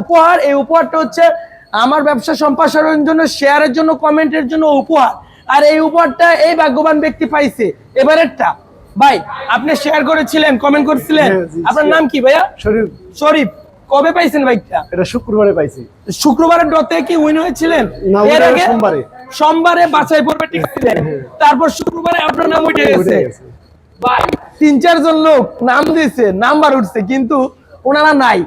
উপহার এই উপহারটা হচ্ছে আমার ব্যবসা সম্প্রসারণের জন্য শেয়ারের জন্য কমেন্টের জন্য উপহার। আর এই উপহারটা এই ভাগ্যবান ব্যক্তি পাইছে। এবারেরটা। ভাই আপনি শেয়ার করেছিলেন কমেন্ট করেছিলেন? হ্যাঁ, আপনার নাম কি ভাইয়া? শরীর শরীফ। কবে পাইছেন বাইকটা? এটা শুক্রবারে পাইছি। শুক্রবারের ডতে কি উইন হয়েছিলেন? এর আগে সোমবারে। সোমবারে বাছাই পর্বে টিকছিলেন তারপর শুক্রবারে আপনার নাম উঠে গেছে। উঠে গেছে। ভাই তিন চারজন লোক নাম দিয়েছে নাম্বার উঠছে কিন্তু ওনারা নাই।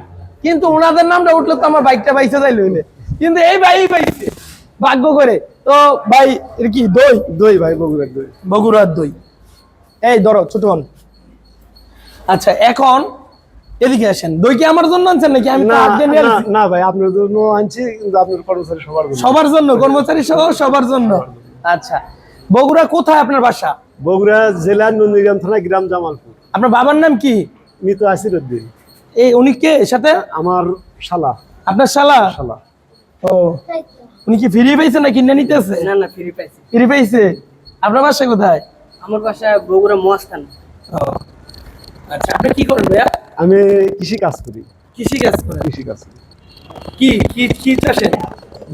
কিন্তু ওনাদের নামটা উঠল তো আমার বাইকটা পাইছে তাই লইলে কিন্তু এই ভাই পাইছে ভাগ্য করে। তো ভাই এর কি দই? দই ভাই বগুড়ার দই। বগুড়ার দই। এই ধরো ছোট হন আচ্ছা এখন এদিকে আসেন। দই কি আমার জন্য আনছেন নাকি? আমি না না, না ভাই আপনার জন্য আনছি কিন্তু আপনার কর্মচারী সবার জন্য। সবার জন্য কর্মচারী সহ সবার জন্য। আচ্ছা বগুড়া কোথায় আপনার বাসা? বগুড়া জেলার নন্দীগ্রাম থানা গ্রাম জামালপুর। আপনার বাবার নাম কি? মৃত আসির উদ্দিন এই উনি কে? এর সাথে? আমার শালা। আপনার শালা? শালা। ও। উনি কি ফিরে পাইছে না কিনে নিতেছে না না ফ্রি পাইছি। ফিরে পাইছে? আপনার বাসা কোথায়? আমার বাসা বগুড়া মহাস্থান। ও। আচ্ছা আপনি কি করেন ভাইয়া? আমি কৃষি কাজ করি। কৃষি কাজ করেন? কৃষি কাজ করি। কি কি কি চাষেন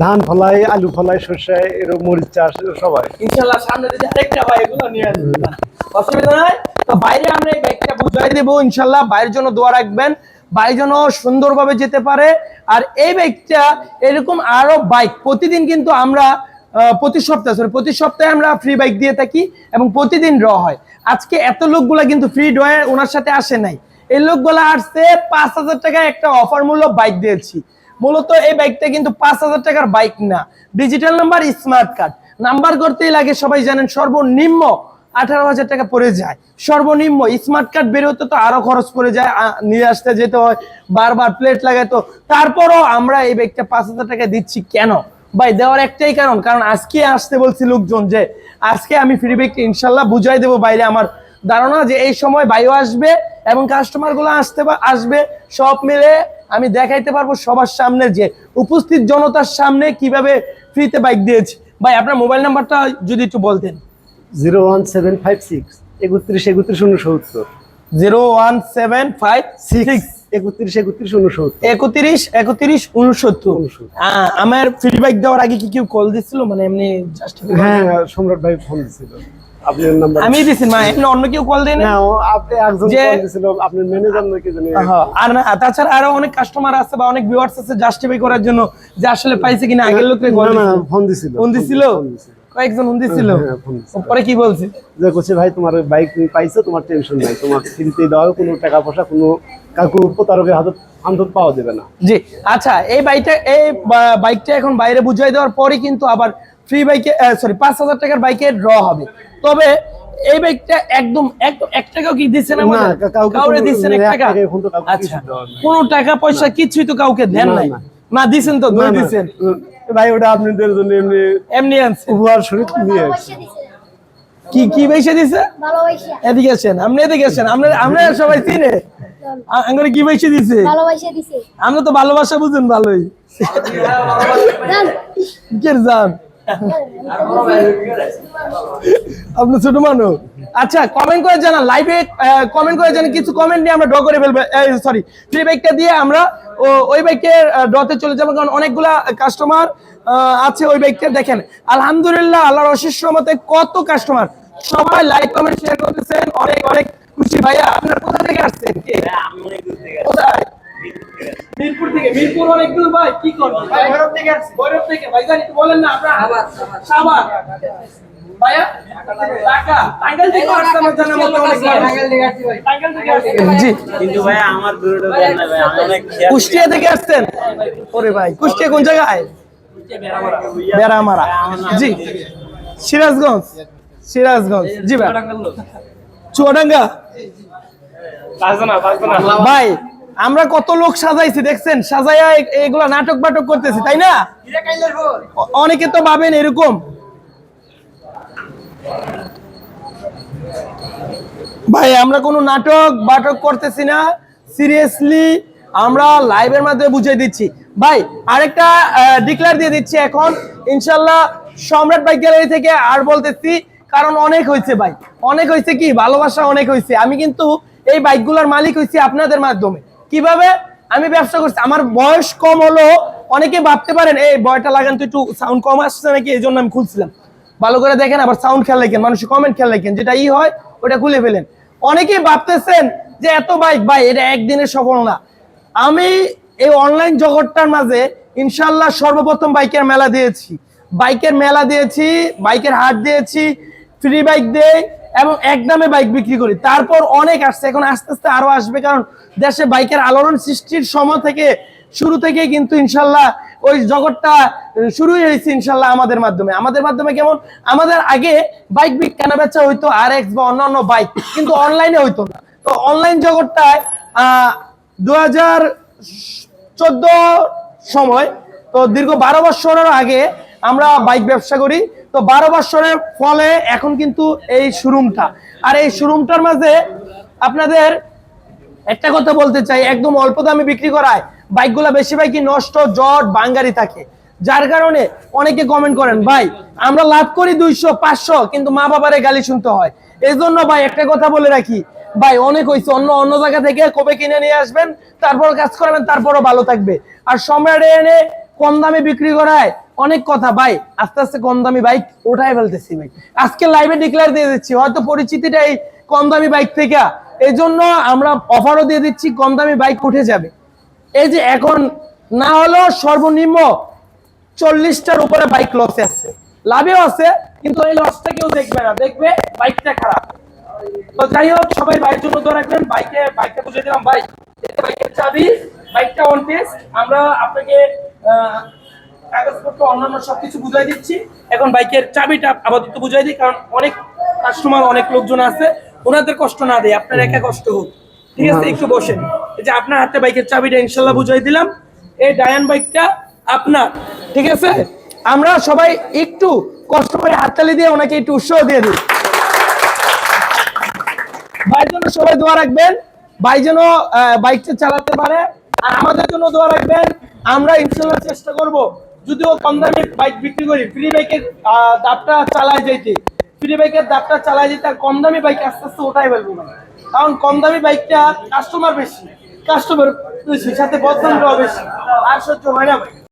ধান ফলাই আলু ফলাই সর্ষে এরকম মরিচ চাষ সবাই। ইনশাল্লাহ সামনে যদি আরেকটা ভাই এগুলো নিয়ে আসবেন অসুবিধা নাই। তো বাইরে আমরা এই বাইকটা বুঝাই দেবো ইনশাল্লাহ। বাইরের জন্য দোয়া রাখবেন। বাইর যেন সুন্দরভাবে যেতে পারে। আর এই বাইকটা এরকম আরও বাইক, প্রতিদিন কিন্তু আমরা প্রতি সপ্তাহে সরি প্রতি সপ্তাহে আমরা ফ্রি বাইক দিয়ে থাকি এবং প্রতিদিন ড্র হয়। আজকে এত লোকগুলা কিন্তু ফ্রি ড্রয়ে ওনার সাথে আসে নাই। এই লোকগুলা আসছে পাঁচ হাজার টাকায় একটা অফার মূল্য বাইক দিয়েছি। মূলত এই বাইকটা কিন্তু পাঁচ হাজার টাকার বাইক না। Digital number smart card number করতেই লাগে, সবাই জানেন, সর্বনিম্ন আঠারো হাজার টাকা পড়ে যায়। সর্বনিম্ন স্মার্ট কার্ড বেরোতে তো আরও খরচ পড়ে যায় নিয়ে আসতে যেতে হয়, বারবার প্লেট লাগায় তো। তারপরও আমরা এই বাইকটা পাঁচ হাজার টাকা দিচ্ছি কেন? ভাই, দেওয়ার একটাই কারণ কারণ আজকে আসতে বলছি লোকজন যে, আজকে আমি ফ্রি বাইকটা ইনশাল্লাহ বুঝাই দেবো বাইরে আমার ধারণা যে এই সময় বায়ু আসবে এবং কাস্টমারগুলো আসতে আসবে, সব মিলে আমি দেখাইতে পারব সবার সামনে যে, উপস্থিত জনতার সামনে কীভাবে ফ্রিতে বাইক দিয়েছি। ভাই, আপনার মোবাইল নাম্বারটা যদি একটু বলতেন। Zero one seven five six একত্রিশ একত্রিশ উনসত্তর zero one seven five six একত্রিশ একত্রিশ উনসত্তর একত্রিশ একত্রিশ উনসত্তর আমার ফিডব্যাক দেওয়ার আগে কি কেউ কল দিছিল? মানে এমনি just হ্যাঁ সম্রাট ভাই ফোন দিছিল। আপনার নাম্বার আমি দিছি। এমনি অন্য কেউ কল দেয় না না আপনি একজন যে- দিছিল আপনার ম্যানেজার নাকি জানি। হ্যাঁ, আর না তাছাড়া আরও অনেক কাস্টমার আছে বা অনেক ভিউয়ার্স আছে জাস্টিফাই করার জন্য যে আসলে পাইছে কিনা আগের না না। ফোন দিছিল ফোন দিছিল? ফোন দিছিল। কয়েকজন হ্যাঁ, দিছিল। পরে কি বলছে? যে করছে ভাই তোমার বাইক তুমি পাইছো তোমার টেনশন নাই। তোমার ফ্রিতে হবে, কোনো টাকা পয়সা কোনো কাকু প্রতারকের হাতত পাওয়া যাবে না। জি আচ্ছা এই বাইকটা এই বাইকটা এখন বাইরে বুঝাই দেওয়ার পরে কিন্তু আবার ফ্রি বাইকে সরি পাঁচ হাজার টাকার বাইকে ড্র হবে। তবে এই বাইকটা একদম একদম এক টাকাও কি দিচ্ছে না না, আমাদের? কা- কাউকে কোনো- দিচ্ছেন এক টাকা? কাউকে আচ্ছা। কোনো টাকা পয়সা কিছুই তো কাউকে দেন নাই। না। না দিছেন তো দই ভাই ওটা আপনাদের জন্য এমনি এমনি আনছে। উপহার স্বরূপ নিয়ে আসছি। কি কি পয়সা দিছে? ভালোবাসা এদিকে আসেন আপনি এদিকে আসেন আমরা আমরা সবাই চিনে। আঙ্গুরে কি পয়সা দিছে? ভালোবাসা দিছে। আমরা তো ভালোবাসা বুঝেন ভালোই। কে জান? আপনি ছোট মানুষ। আচ্ছা কমেন্ট করে জানান লাইভে কমেন্ট করে জানান কিছু কমেন্ট নিয়ে আমরা ড্র করে ফেলব। সরি ফ্রি বাইকটা দিয়ে আমরা ওই বাইকের ড্রতে চলে যাব কারণ অনেকগুলা কাস্টমার আছে ওই বাইকটা দেখেন। আলহামদুলিল্লাহ আল্লাহর অশেষ মতে কত কাস্টমার সবাই লাইক কমেন্ট শেয়ার করতেছেন। অনেক অনেক খুশি। ভাইয়া আপনার কোথা থেকে আসছেন? কে? কোথায়? মিরপুর থেকে। মিরপুর অনেক দূর ভাই কি করবেন ভাই ভৈরব থেকে ভৈরব থেকে। ভাই জানি বলেন না আপনার সাবার কুষ্টিয়া থেকে আসছেন? ওরে ভাই কুষ্টিয়া কোন জায়গায়? বেড়ামারা। জি। সিরাজগঞ্জ। সিরাজগঞ্জ। জি ভাই। চুয়াডাঙ্গা? ভাই আমরা কত লোক সাজাইছি দেখছেন? সাজাইয়া এগুলা নাটক বাটক করতেছি তাই না? অনেকে তো ভাবেন এরকম। ভাই, আমরা কোনো নাটক বাটক করতেছি না। সিরিয়াসলি আমরা লাইভের মাধ্যমে বুঝিয়ে দিচ্ছি। ভাই, আরেকটা ডিক্লেয়ার দিয়ে দিচ্ছি এখন। ইনশাল্লাহ সম্রাট বাইক গ্যালারি থেকে আর বলতেছি, কারণ অনেক হয়েছে ভাই। অনেক হয়েছে কি? ভালোবাসা অনেক হয়েছে। আমি কিন্তু এই বাইকগুলোর মালিক হয়েছি আপনাদের মাধ্যমে। কীভাবে? আমি ব্যবসা করছি। আমার বয়স কম হলো অনেকে ভাবতে পারেন, এই, বয়টা লাগান তো একটু সাউন্ড কম আসছে নাকি? এই জন্য আমি খুলছিলাম। ভালো করে দেখেন, আবার সাউন্ড খেয়াল রাখেন মানুষ কমেন্ট খেয়াল রাখেন, যেটা ই হয়, ওটা খুলে ফেলেন। অনেকেই ভাবতেছেন যে এত বাইক ভাই, এটা একদিনের সফল না। আমি এই অনলাইন জগৎটার মাঝে ইনশাল্লাহ সর্বপ্রথম বাইকের মেলা দিয়েছি। বাইকের মেলা দিয়েছি বাইকের হাট দিয়েছি ফ্রি বাইক দেয় এবং একদমে বাইক বিক্রি করি। তারপর অনেক আসছে, এখন আস্তে আস্তে আরও আসবে, কারণ দেশে বাইকের আলোড়ন সৃষ্টির সময় থেকে শুরু থেকে কিন্তু ইনশাল্লাহ ওই জগৎটা শুরুই হয়েছে ইনশাল্লাহ আমাদের মাধ্যমে। আমাদের মাধ্যমে কেমন? আমাদের আগে বাইক বিক কেনা বেচা হইতো আর এক্স বা অন্যান্য বাইক কিন্তু অনলাইনে হইতো না। তো অনলাইন জগৎটায় দু হাজার সময়, তো দীর্ঘ বারো বছরের আগে আমরা বাইক ব্যবসা করি। তো বারো বছরের ফলে এখন কিন্তু এই শোরুমটা আর এই শোরুমটার মাঝে আপনাদের একটা কথা বলতে চাই, একদম অল্প দামে বিক্রি করায়। বাইকগুলো বেশিরভাগই নষ্ট, জট, বাঙ্গারি থাকে। যার কারণে অনেকে কমেন্ট করেন, ভাই, আমরা লাভ করি দুইশো, পাঁচশো, কিন্তু মা বাবারে গালি শুনতে হয়। এই জন্য ভাই একটা কথা বলে রাখি, ভাই, অনেক হয়েছে অন্য অন্য জায়গা থেকে কবে কিনে নিয়ে আসবেন, তারপর কাজ করাবেন, তারপরও ভালো থাকবে। আর সম্রাটে এনে কম দামে বিক্রি করায় অনেক কথা, ভাই, আস্তে আস্তে কম দামি বাইক ওঠাই ফেলতেছি ভাই। আজকে লাইভে ডিক্লেয়ার দিয়ে দিচ্ছি, হয়তো পরিচিতিটা এই কম দামি বাইক থেকে। এই জন্য আমরা অফারও দিয়ে দিচ্ছি, কম দামি বাইক উঠে যাবে। এই যে এখন না হলেও সর্বনিম্ন চল্লিশটার উপরে বাইক লসে আছে। লাভেও আছে কিন্তু এই লসটা কেউ দেখবে না। দেখবে বাইকটা খারাপ। তো যাই হোক সবাই জন্য দোয়া রাখবেন। বাইকে বাইকটা দিলাম বাইক বাইকের চাবি বাইকটা অন টেস্ট আমরা আপনাকে আহ, কাগজপত্র অন্যান্য সবকিছু বুঝাই দিচ্ছি। এখন বাইকের চাবিটা আপাতত বুঝাই দিই কারণ অনেক কাস্টমার অনেক লোকজন আছে। ওনাদের কষ্ট না দেয় আপনার একা কষ্ট হোক। ঠিক আছে? একটু বসেন। যে আপনার হাতে বাইকের চাবিটা ইনশাল্লাহ বুঝাই দিলাম। এই ডায়ান বাইকটা আপনার, ঠিক আছে? আমরা সবাই একটু কষ্ট করে হাততালি দিয়ে ওনাকে একটু উৎসাহ দিয়ে দিই। ভাইয়ের জন্য সবাই দোয়া রাখবেন, ভাই যেন বাইকটা চালাতে পারে, আর আমাদের জন্য দোয়া রাখবেন। আমরা ইনশাল্লাহ চেষ্টা করব, যদিও কম দামে বাইক বিক্রি করি ফ্রি বাইকের দাপটা চালায় যেতে ফ্রি বাইকের দাপটা চালায় যেতে আর কম দামি বাইক আস্তে আস্তে ওটাই ফেলব। কারণ কম দামি বাইকটা কাস্টমার বেশি। কাস্টমার সাথে বদনাম বেশি আর সহ্য হয় না